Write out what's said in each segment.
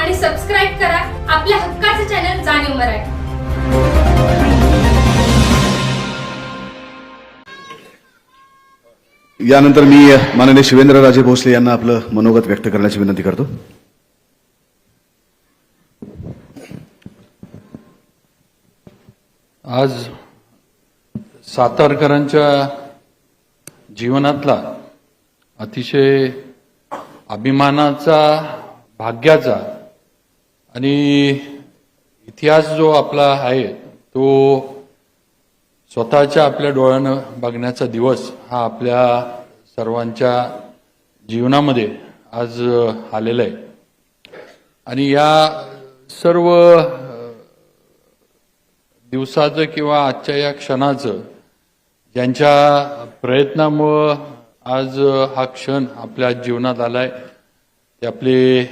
आणि सबस्क्राईब करा आपल्या हक्काचे चॅनल जाणीव मराठी. यानंतर मी माननीय शिवेंद्रराजे भोसले यांना आपलं मनोगत व्यक्त करण्याची विनंती करतो. आज सातारकरांच्या जीवनातला अतिशय अभिमानाचा भाग्याचा आणि इतिहास जो आपला आहे तो स्वतःच्या आपल्या डोळ्यानं बघण्याचा दिवस हा आपल्या सर्वांच्या जीवनामध्ये आज आलेला आहे. आणि या सर्व दिवसाचं किंवा आजच्या या क्षणाचं ज्यांच्या प्रयत्नामुळं आज हा क्षण आपल्या जीवनात आलाय ते आपले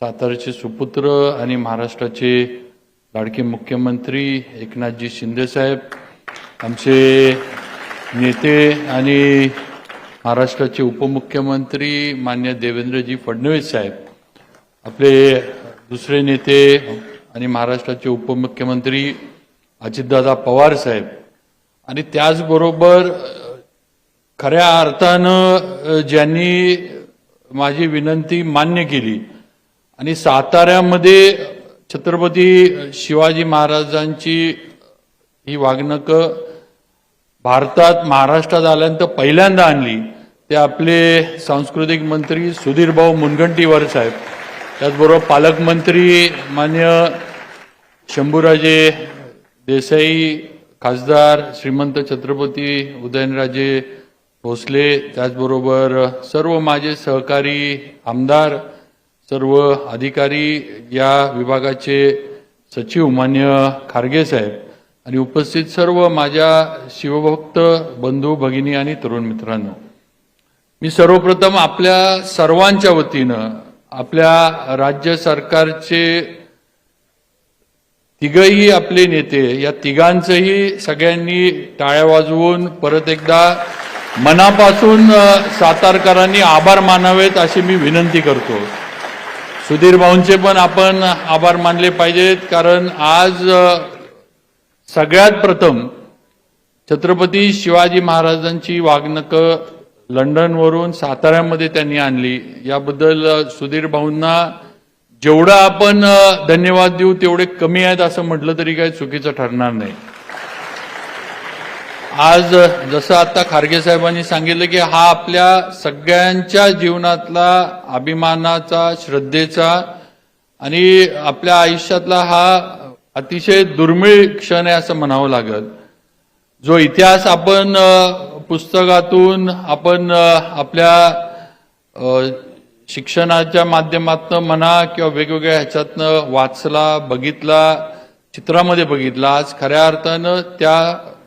सातारचे सुपुत्र आणि महाराष्ट्राचे लाडके मुख्यमंत्री एकनाथजी शिंदेसाहेब आमचे नेते आणि महाराष्ट्राचे उपमुख्यमंत्री मान्य देवेंद्रजी फडणवीस साहेब आपले दुसरे नेते आणि महाराष्ट्राचे उपमुख्यमंत्री अजितदादा पवार साहेब. आणि त्याचबरोबर खऱ्या अर्थानं ज्यांनी माझी विनंती मान्य केली आणि साताऱ्यामध्ये छत्रपती शिवाजी महाराजांची ही वागणकं भारतात महाराष्ट्रात आल्यानंतर पहिल्यांदा आणली. ते आपले सांस्कृतिक मंत्री सुधीरभाऊ मुनगंटीवर मुनगंटीवार साहेब. त्याचबरोबर पालकमंत्री मान्य शंभूराजे देसाई खासदार श्रीमंत छत्रपती उदयनराजे भोसले त्याचबरोबर सर्व माझे सहकारी आमदार सर्व अधिकारी या विभागाचे सचिव मान्य खारगे साहेब आणि उपस्थित सर्व माझ्या शिवभक्त बंधू भगिनी आणि तरुण मित्रांनो. मी सर्वप्रथम आपल्या सर्वांच्या वतीनं आपल्या राज्य सरकारचे तिघही आपले नेते या तिघांचंही सगळ्यांनी टाळ्या वाजवून परत एकदा मनापासून सातारकरांनी आभार मानावेत अशी मी विनंती करतो. सुधीर भाऊंचे पण आपण आभार मानले पाहिजेत कारण आज सगळ्यात प्रथम छत्रपती शिवाजी महाराजांची वागणकं लंडनवरून साताऱ्यामध्ये त्यांनी आणली. याबद्दल सुधीर भाऊंना जेवढं आपण धन्यवाद देऊ तेवढे कमी आहेत असं म्हटलं तरी काही चुकीचं ठरणार नाही. आज जसं आता खारगे साहेबांनी सांगितलं की हा आपल्या सगळ्यांच्या जीवनातला अभिमानाचा श्रद्धेचा आणि आपल्या आयुष्यातला हा अतिशय दुर्मिळ क्षण आहे असं म्हणावं लागेल. जो इतिहास आपण पुस्तकातून आपण आपल्या शिक्षणाच्या माध्यमातनं म्हणा किंवा वेगवेगळ्या ह्याच्यातनं वाचला बघितला चित्रामध्ये बघितला आज खऱ्या अर्थानं त्या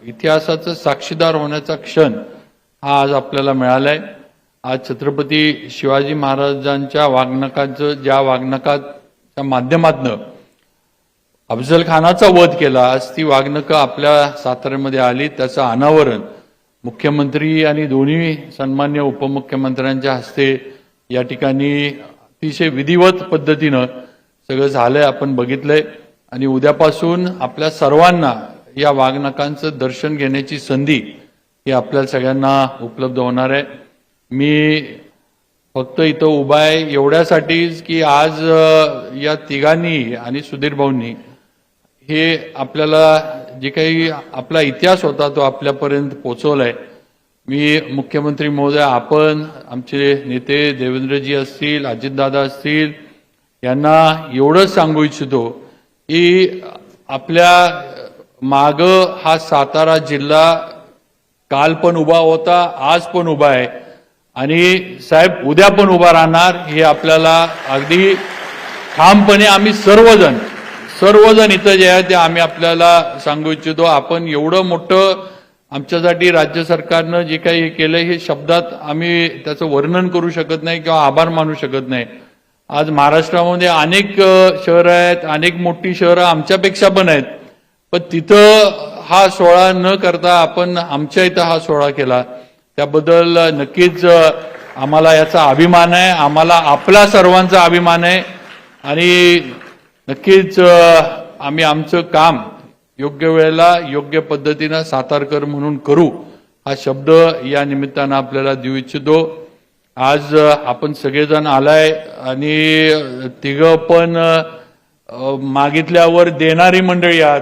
इतिहासाचं साक्षीदार होण्याचा क्षण हा आज आपल्याला मिळालाय. आज छत्रपती शिवाजी महाराजांच्या वागणकाचं ज्या वागणकाच्या माध्यमातनं अफजल खानाचा वध केला आज ती वागणकं आपल्या साताऱ्यामध्ये आली. त्याचं अनावरण मुख्यमंत्री आणि दोन्ही सन्मान्य उपमुख्यमंत्र्यांच्या हस्ते या ठिकाणी अतिशय विधिवत पद्धतीनं सगळं झालंय आपण बघितलंय. आणि उद्यापासून आपल्या सर्वांना या वागणकांचं दर्शन घेण्याची संधी ही आपल्या सगळ्यांना उपलब्ध होणार आहे. मी फक्त इथं उभा आहे एवढ्यासाठीच की आज या तिघांनी आणि सुधीर भाऊंनी हे आपल्याला जे काही आपला इतिहास होता तो आपल्यापर्यंत पोचवलाय मी मुख्यमंत्री महोदय आपण आमचे नेते देवेंद्रजी असतील अजितदादा असतील यांना एवढंच सांगू इच्छितो की आपल्या माग हा सातारा जिल्हा काल पण उभा होता आज पण उभा आहे. आणि साहेब उद्या पण उभा राहणार हे आपल्याला अगदी ठामपणे आम्ही सर्वजण सर्वजण इथं जे आहे ते आम्ही आपल्याला सांगू इच्छितो. आपण एवढं मोठं आमच्यासाठी राज्य सरकारनं जे काही हे केलं हे शब्दात आम्ही त्याचं वर्णन करू शकत नाही किंवा आभार मानू शकत नाही. आज महाराष्ट्रामध्ये अनेक शहरं आहेत अनेक मोठी शहरं आमच्यापेक्षा पण आहेत. पण तिथं हा सोहळा न करता आपण आमच्या इथं हा सोहळा केला. त्याबद्दल नक्कीच आम्हाला याचा अभिमान आहे. आम्हाला आपला सर्वांचा अभिमान आहे. आणि नक्कीच आम्ही आमचं काम योग्य वेळेला योग्य पद्धतीनं सातारकर म्हणून करू हा शब्द या निमित्तानं आपल्याला देऊ इच्छितो. आज आपण सगळेजण आलाय आणि तिघं पण मागितल्यावर देणारी मंडळी आहात.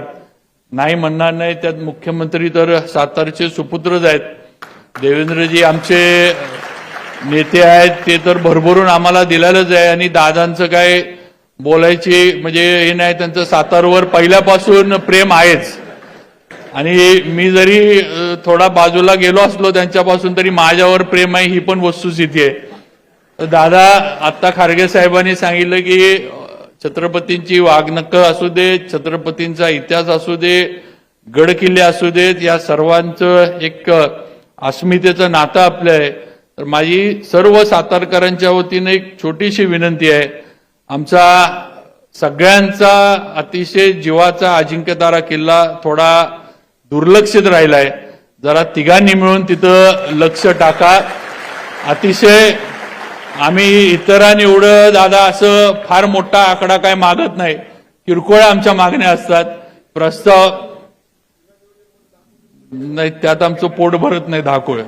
नाही म्हणणार नाही त्यात मुख्यमंत्री तर सातारचे सुपुत्रच आहेत. देवेंद्रजी आमचे नेते आहेत ते तर भरभरून आम्हाला दिलेलंच आहे. आणि दादांचं काय बोलायची म्हणजे हे नाही त्यांचं सातारवर पहिल्यापासून प्रेम आहेच. आणि मी जरी थोडा बाजूला गेलो असलो त्यांच्यापासून तरी माझ्यावर प्रेम आहे ही पण वस्तुस्थिती आहे. तर दादा आत्ता खारगे साहेबांनी सांगितलं की छत्रपतींची वागणकं असू देत छत्रपतींचा इतिहास असू दे गड किल्ले असू देत या सर्वांचं एक अस्मितेचं नातं आपलं आहे. तर माझी सर्व सातारकरांच्या वतीनं एक छोटीशी विनंती आहे. आमचा सगळ्यांचा अतिशय जीवाचा अजिंक्यतारा किल्ला थोडा दुर्लक्षित राहिलाय. जरा तिघांनी मिळून तिथं लक्ष टाका. अतिशय आम्ही इतरांनी एवढं दादा असं फार मोठा आकडा काय मागत नाही. किरकोळ आमच्या मागण्या असतात. प्रस्ताव नाही त्यात आमचं पोट भरत नाही दहा कोळ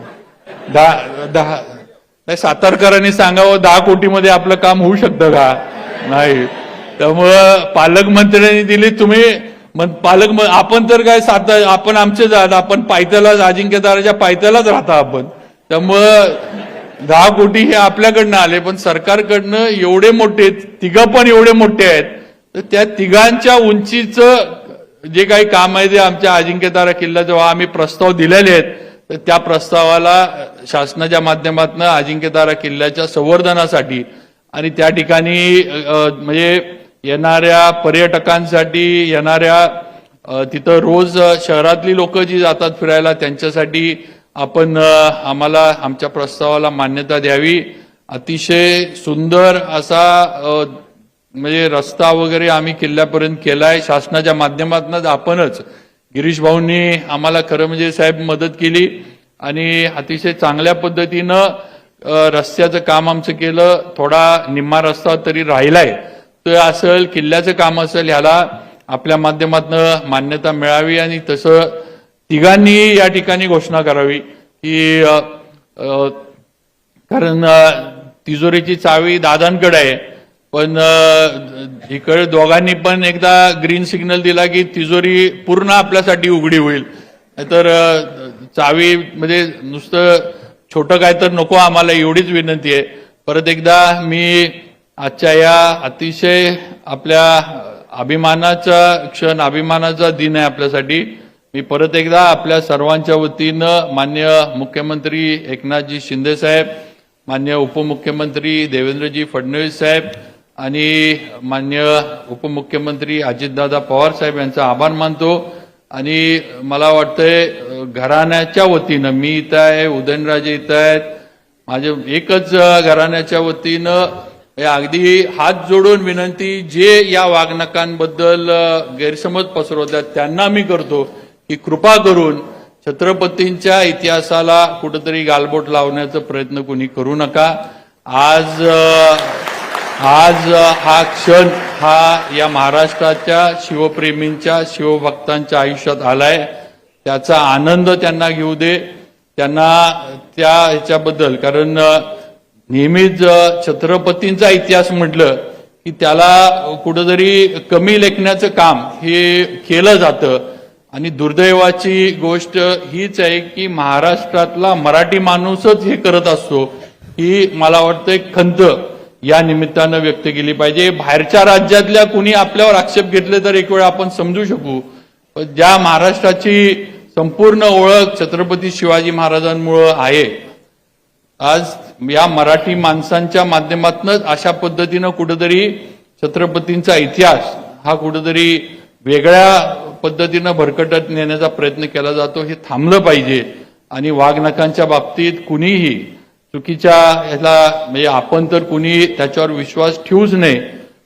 दहा दहा नाही सातारकरांनी सांगावं दहा कोटीमध्ये आपलं काम होऊ शकतं का? नाही. त्यामुळं पालकमंत्र्यांनी दिली तुम्ही मग पालक आपण तर काय सात आपण आमचेच आहात. आपण पायथ्यालाच अजिंक्यदाराच्या पायथ्यालाच राहता आपण. त्यामुळं दहा कोटी हे आपल्याकडनं आले पण सरकारकडनं एवढे मोठे तिघं पण एवढे मोठे आहेत तर त्या तिघांच्या उंचीचं जे काही काम आहे ते आमच्या अजिंक्यतारा किल्ला जेव्हा आम्ही प्रस्ताव दिलेले आहेत तर त्या प्रस्तावाला शासनाच्या माध्यमातून अजिंक्यतारा किल्ल्याच्या संवर्धनासाठी आणि त्या ठिकाणी म्हणजे येणाऱ्या पर्यटकांसाठी येणाऱ्या तिथं रोज शहरातली लोक जी जातात फिरायला त्यांच्यासाठी आपण आम्हाला आमच्या प्रस्तावाला मान्यता द्यावी. अतिशय सुंदर असा म्हणजे रस्ता वगैरे आम्ही किल्ल्यापर्यंत केलाय. शासनाच्या माध्यमातूनच आपणच. गिरीश भाऊंनी आम्हाला खरं म्हणजे साहेब मदत केली आणि अतिशय चांगल्या पद्धतीनं रस्त्याचं काम आमचं केलं. थोडा निम्मा रस्ता तरी राहिलाय. तर असेल किल्ल्याचं काम असेल ह्याला आपल्या माध्यमातून मान्यता मिळावी आणि तसं तिघांनी या ठिकाणी घोषणा करावी की कारण तिजोरीची चावी दादांकडे आहे. पण इकडे दोघांनी पण एकदा ग्रीन सिग्नल दिला की तिजोरी पूर्ण आपल्यासाठी उघडी होईल. तर चावी म्हणजे नुसतं छोटं काय तर नको आम्हाला एवढीच विनंती आहे. परत एकदा मी आजच्या या अतिशय आपल्या अभिमानाचा क्षण अभिमानाचा दिन आहे आपल्यासाठी. मी परत एकदा आपल्या सर्वांच्या वतीनं मान्य मुख्यमंत्री एकनाथजी शिंदे साहेब मान्य उपमुख्यमंत्री देवेंद्रजी फडणवीस साहेब आणि मान्य उपमुख्यमंत्री अजितदादा पवार साहेब यांचा आभार मानतो. आणि मला वाटतंय घराण्याच्या वतीनं मी इथं आहे उदयनराजे इथं आहेत माझे एकच घराण्याच्या वतीनं हे अगदी हात जोडून विनंती जे या वागणकांबद्दल गैरसमज पसरवतात त्यांना मी करतो. की कृपा करून छत्रपतींच्या इतिहासाला कुठंतरी गालबोट लावण्याचा प्रयत्न कोणी करू नका. आज आज हा क्षण हा या महाराष्ट्राच्या शिवप्रेमींच्या शिवभक्तांच्या आयुष्यात आलाय. त्याचा आनंद त्यांना घेऊ दे. त्यांना त्या ह्याच्याबद्दल कारण नेहमीच छत्रपतींचा इतिहास म्हटलं की त्याला कुठंतरी कमी लेखण्याचं काम हे केलं जातं. आणि दुर्दैवाची गोष्ट हीच आहे की महाराष्ट्रातला मराठी माणूसच हे करत असतो ही मला वाटतं एक खंत या निमित्तानं व्यक्त केली पाहिजे. बाहेरच्या राज्यातल्या कुणी आपल्यावर आक्षेप घेतले तर एक वेळ आपण समजू शकू. पण ज्या महाराष्ट्राची संपूर्ण ओळख छत्रपती शिवाजी महाराजांमुळं आहे आज या मराठी माणसांच्या माध्यमातूनच अशा पद्धतीनं कुठेतरी छत्रपतींचा इतिहास हा कुठेतरी वेगळ्या पद्धतीनं भरकटत नेण्याचा प्रयत्न केला जातो हे थांबलं पाहिजे. आणि वाघनखांच्या बाबतीत कुणीही चुकीच्या ह्याला म्हणजे आपण तर कुणी त्याच्यावर विश्वास ठेवूच नये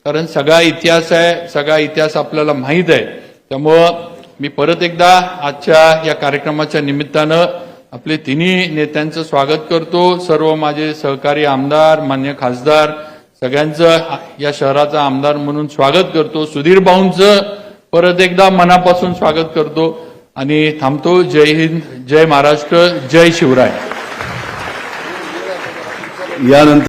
कारण सगळा इतिहास आहे सगळा इतिहास आपल्याला माहीत आहे. त्यामुळं मी परत एकदा आजच्या या कार्यक्रमाच्या निमित्तानं आपले तिन्ही नेत्यांचं स्वागत करतो. सर्व माझे सहकारी आमदार मान्य खासदार सगळ्यांचं या शहराचा आमदार म्हणून स्वागत करतो. सुधीर भाऊंचं परत एकदा मनापासून स्वागत करतो आणि थांबतो. जय हिंद जय महाराष्ट्र जय शिवराय. यानंतर